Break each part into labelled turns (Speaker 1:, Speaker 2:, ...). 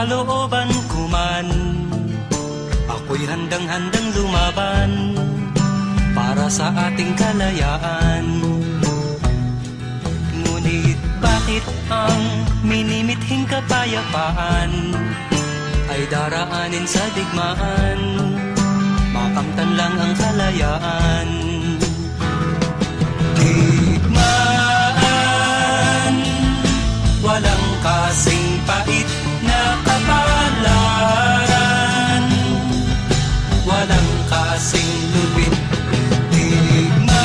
Speaker 1: kalooban kuman Ako'y handang-handang lumaban Para sa ating kalayaan. Ngunit bakit ang minimithing kapayapaan Ay daraanin sa digmaan? Makamtan lang ang kalayaan. Kasing lupit Digmaan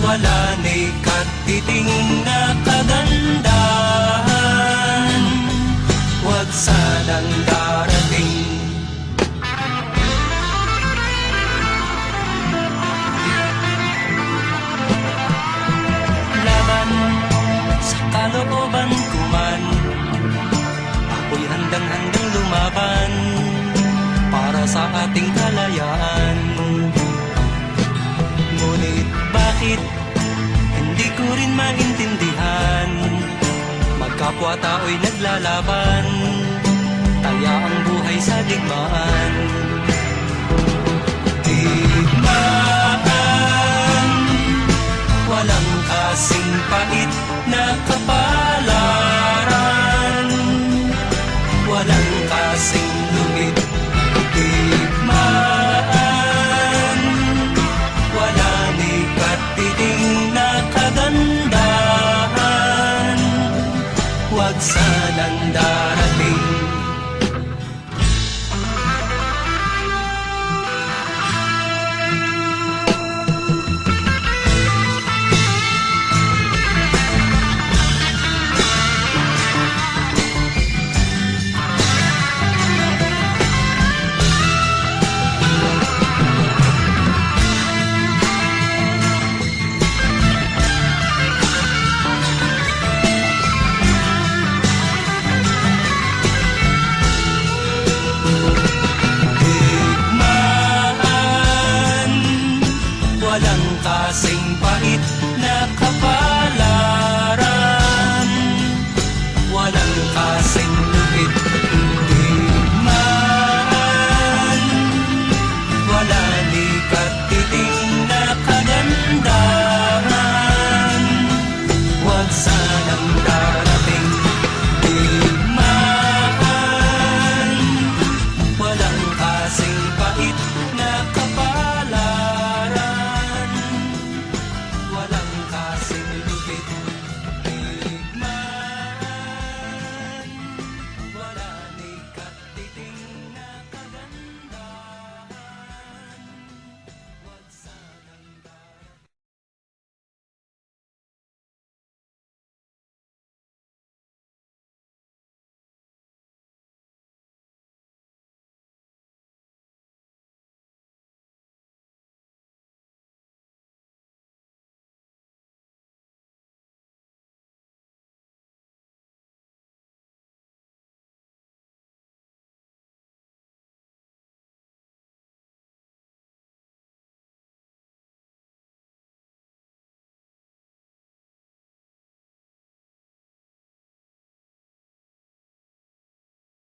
Speaker 1: Wala na'y katiting na kagandahan. Huwag sanang kapwa tao'y naglalaban. Taya ang buhay sa digmaan. Digmaan Walang kasing pait na kapalaran. Walang kasing lupa outside. walang kasing pahit na kapal.